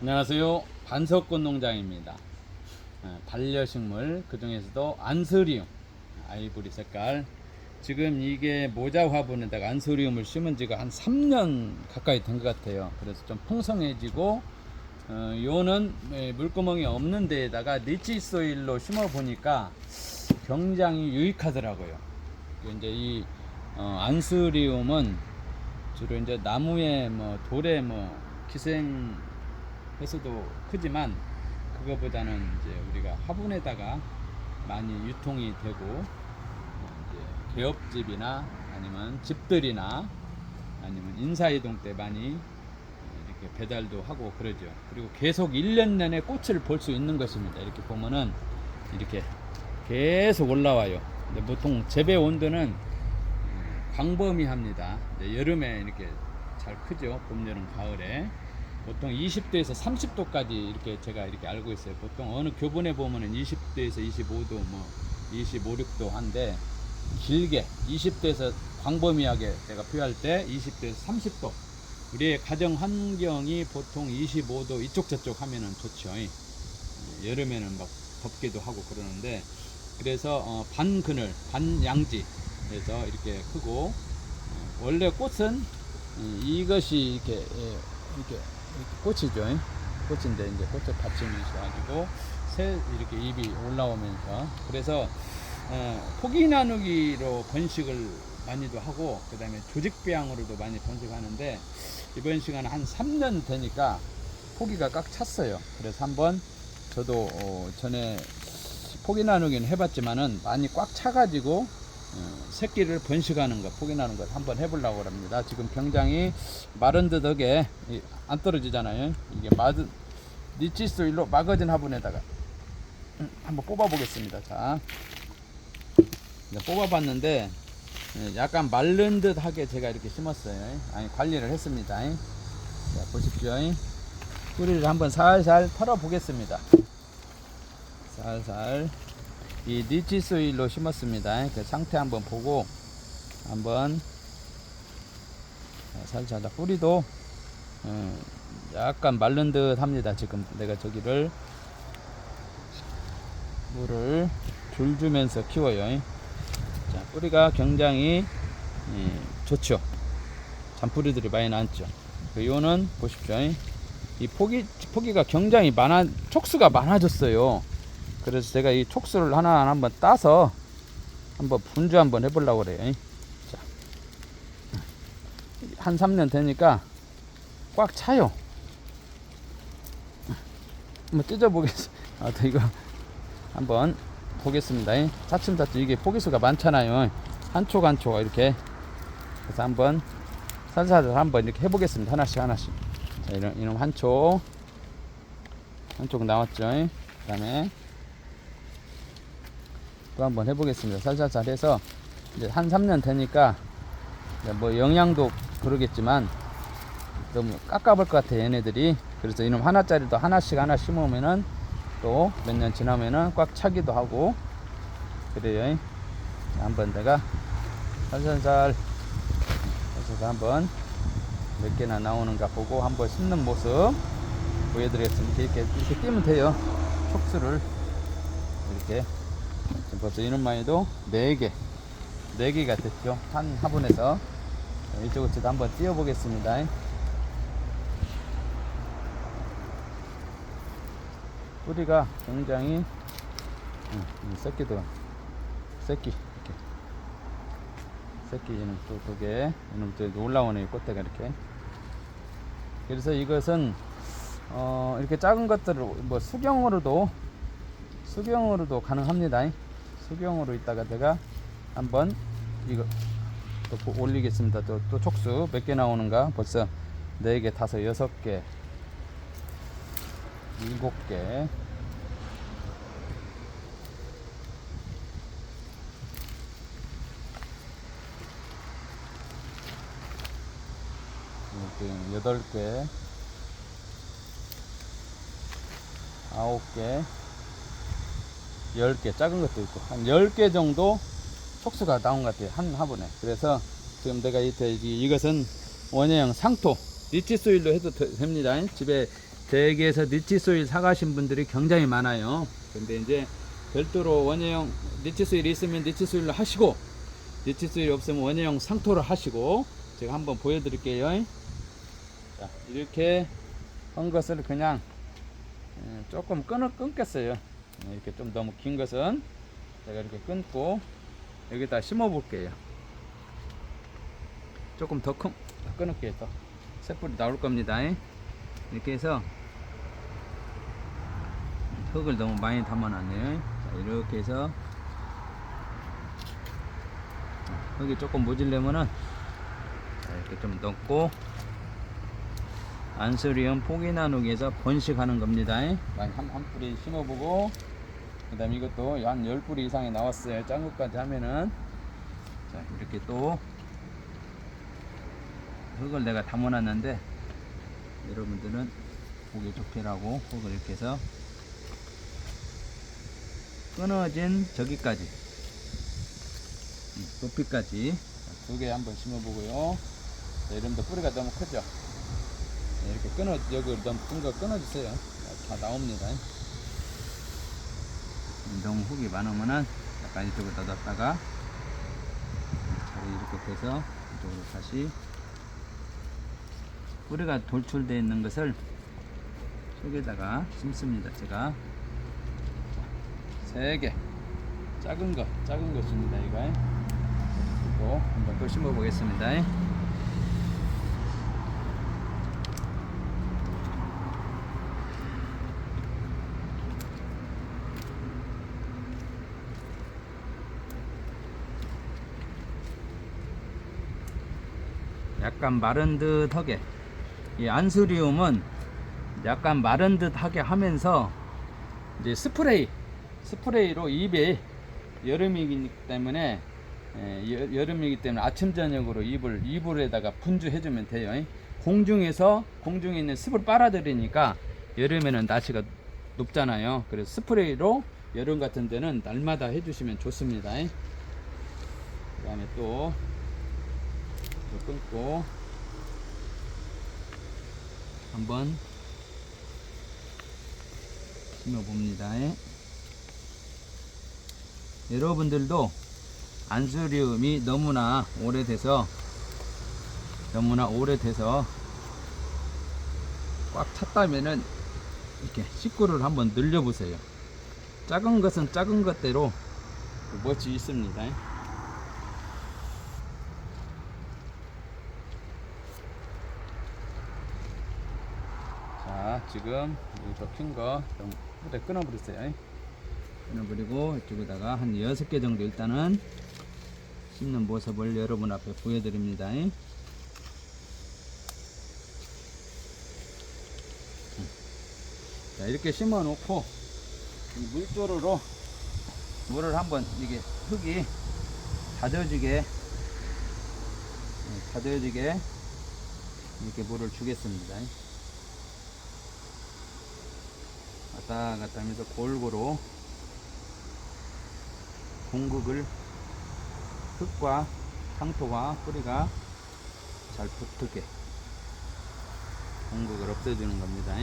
안녕하세요. 반석꽃 농장입니다. 어, 반려식물 그 중에서도 안스리움 아이보리 색깔. 지금 이게 모자 화분에다가 안스리움을 심은 지가 한 3년 가까이 된 것 같아요. 그래서 좀 풍성해지고 어, 요는 에, 물구멍이 없는 데에다가 리치 소일로 심어 보니까 굉장히 유익하더라고요. 그 이제 이 어, 안스리움은 주로 이제 나무에 뭐 돌에 뭐 기생 횟수도 크지만 그거보다는 이제 우리가 화분에다가 많이 유통이 되고 어, 이제 개업집이나 아니면 집들이나 아니면 인사이동 때 많이 이렇게 배달도 하고 그러죠. 그리고 계속 1년 내내 꽃을 볼 수 있는 것입니다. 이렇게 보면은 이렇게 계속 올라와요. 근데 보통 재배 온도는 음, 광범위합니다. 네, 여름에 이렇게 잘 크죠. 봄, 여름, 가을에. 보통 20도에서 30도까지 이렇게 제가 이렇게 알고 있어요. 보통 어느 교본에 보면은 20도에서 25도 뭐 25, 6도 한데 길게 20도에서 광범위하게 제가 표현할 때 20도에서 30도. 우리의 가정 환경이 보통 25도 이쪽 저쪽 하면은 좋죠. 여름에는 막 덥기도 하고 그러는데 그래서 어, 반 그늘, 반 양지 해서 이렇게 크고 어, 원래 꽃은 이- 이것이 이렇게 예, 이렇게, 이렇게 꽃이죠. 꽃인데 이제 꽃을 받치면서 가지고 새 이렇게 잎이 올라오면서 그래서 어, 포기 나누기로 번식을 많이도 하고 그 다음에 조직 배양으로도 많이 번식하는데 이번 시간 한 3년 되니까 포기가 꽉 찼어요. 그래서 한번 저도 어, 전에 포기 나누기는 해봤지만은 많이 꽉 차가지고 어, 새끼를 번식하는 거, 포기 나는 걸 한번 해보려고 합니다. 지금 병장이 마른 듯 하게 이- 안 떨어지잖아요. 이게 마드 니치스 일로 마거진 화분에다가 음, 한번 뽑아보겠습니다. 자, 뽑아봤는데 예, 약간 마른 듯 하게 제가 이렇게 심었어요. 아니 관리를 했습니다. 자, 보십시오. 뿌리를 한번 살살 털어 보겠습니다. 살살 이 니치 소일로 심었습니다. 그 상태 한번 보고 한번 자, 살살 자, 뿌리도 어, 약간 마른 듯 합니다. 지금 내가 저기를 물을 줄 주면서 키워요. 자, 뿌리가 굉장히 예, 좋죠. 잔뿌리들이 많이 남죠. 그 요는 보십시오. 이 포기 포기가 굉장히 많아 촉수가 많아졌어요. 그래서 제가 이 촉수를 하나 한번 따서 한번 분주 한번 해보려고 그래요. 자, 한 3년 되니까 꽉 차요. 한번 뜯어보겠습니다. 아, 또 이거 한번 보겠습니다. 차츰차츰 이게 포기수가 많잖아요. 한촉 한촉 이렇게 그래서 한번 살살 한번 이렇게 해보겠습니다. 하나씩 하나씩. 자, 이런 이런 한 촉, 한촉 나왔죠. 그 다음에 또 한번 해보겠습니다. 살살살 해서 이제 한 3년 되니까 뭐 영양도 그러겠지만 너무 깎아볼 것 같아 얘네들이. 그래서 이놈 하나짜리도 하나씩 하나 심으면은 또 몇 년 지나면은 꽉 차기도 하고 그래요. 자, 한번 내가 살살살 해서 한번 몇 개나 나오는가 보고 한번 심는 모습 보여드리겠습니다. 이렇게 이렇게 띄면 돼요. 촉수를 이렇게 벌써 이놈만 해도 4개 4개가 됐죠. 한 화분에서 자, 이쪽으로 한번 띄워 보겠습니다. 뿌리가 굉장히 음, 이 새끼도 새끼 이렇게 새끼 이놈 또두 개, 이놈 또 올라오네 꽃대가 이렇게. 그래서 이것은 어 이렇게 작은 것들을 뭐 수경으로도 수경으로도 가능합니다. 수경으로 있다가 제가 한번 이거 또 보- 올리겠습니다. 또, 또 촉수 몇 개 나오는가 벌써 네 개, 다섯, 여섯 개, 일곱 개. 이렇게 여덟 개, 아홉 개, 열 개, 작은 것도 있고, 한열개 정도 촉수가 나온 것 같아요. 한 화분에. 그래서 지금 내가 이때 이- 이것은 원형 상토, 리치 소일로 해도 되- 됩니다. 집에 대기에서 니치소일 사가신 분들이 굉장히 많아요. 근데 이제 별도로 원예형 니치소일이 있으면 니치소일로 하시고 니치소일이 없으면 원예형 상토를 하시고 제가 한번 보여드릴게요. 자, 이렇게 한 것을 그냥 예, 조금 끊어 끊겠어요. 예, 이렇게 좀 너무 긴 것은 제가 이렇게 끊고 여기다 심어 볼게요. 조금 더 큰, 더 끊을게요. 더 새뿌리 나올 겁니다. 이렇게 해서 흙을 너무 많이 담아놨네요. 자, 이렇게 해서 흙이 조금 모질려면은 자, 이렇게 좀 넣고 안스리움 포기 나누기에서 번식하는 겁니다. 한, 한 뿌리 심어보고 그 다음에 이것도 한 10뿌리 이상이 나왔어요. 짠 것까지 하면은 자 이렇게 또 흙을 내가 담아놨는데 여러분들은 보기 좋게라고 흙을 이렇게 해서 끊어진 저기까지 음, 높이까지 두 개 한번 심어보고요. 자, 이러면 뿌리가 너무 크죠? 네, 이렇게 끊어 여기 너무 큰거 끊어주세요. 다 나옵니다. 음, 너무 흙이 많으면은 약간 이쪽에다 놨다가 자리 이렇게 돼서 이쪽으로 다시 뿌리가 돌출되어 있는 것을 속에다가 심습니다. 제가 세 개 작은 거 작은 거 줍니다. 이거 그리고 한번 또 심어 보겠습니다. 약간 마른 듯하게 이 안스리움은 약간 마른 듯하게 하면서 이제 스프레이 스프레이로 입에 여름이기 때문에 예, 여- 여름이기 때문에 아침 저녁으로 입을 이불에다가 분주해 주면 돼요. 공중에서 공중에 있는 습을 빨아들이니까 여름에는 날씨가 높잖아요. 그래서 스프레이로 여름 같은 데는 날마다 해주시면 좋습니다. 그 다음에 또 이거 끊고 한번 심어 봅니다. 여러분들도 안스리움이 너무나 오래돼서 너무나 오래돼서 꽉 찼다면은 이렇게 식구를 한번 늘려 보세요. 작은 것은 작은 것대로 멋이 있습니다. 자, 지금 더큰거좀 후대 끊어버렸어요. 끊어버리고 이쪽에다가 한 6개 정도 일단은 심는 모습을 여러분 앞에 보여드립니다. 자, 이렇게 심어 놓고 이 물조르로 물을 한번 이게 흙이 다져지게 예, 다져지게 이렇게 물을 주겠습니다. 왔다 갔다 하면서 골고루 공극을 흙과 상토와 뿌리가 잘 붙게 공극을 없애주는 겁니다.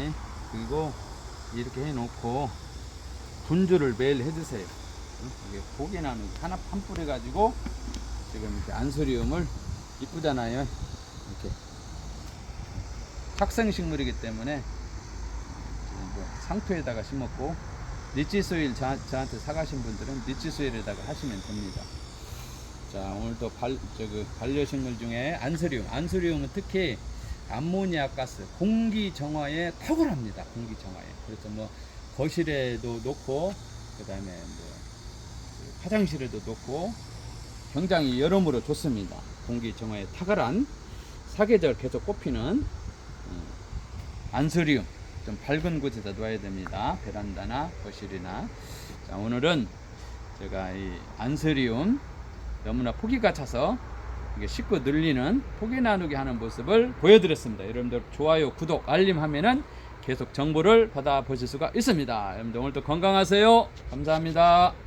그리고 이렇게 해놓고 분주를 매일 해주세요. 응? 이게 고기 나는 하나 한 뿌리 가지고 지금 이렇게 안소리움을 이쁘잖아요. 이렇게 착생식물이기 때문에 지금 뭐 상토에다가 심었고 니치소일 저, 저한테 사가신 분들은 니치소일에다가 하시면 됩니다. 자 오늘도 발, 저그 반려식물 중에 안스리움. 안스리움은 특히 암모니아 가스 공기 정화에 탁월합니다. 공기 정화에. 그래서 뭐 거실에도 놓고 그 다음에 뭐 화장실에도 놓고 굉장히 여러모로 좋습니다. 공기 정화에 탁월한 사계절 계속 꼽히는 음, 안스리움 좀 밝은 곳에다 놔야 됩니다 베란다나 거실이나 자 오늘은 제가 이 안스리움 너무나 포기가 차서 이게 쉽고 늘리는 포기 나누기 하는 모습을 보여드렸습니다. 여러분들 좋아요, 구독, 알림 하면은 계속 정보를 받아 보실 수가 있습니다. 여러분들 오늘도 건강하세요. 감사합니다.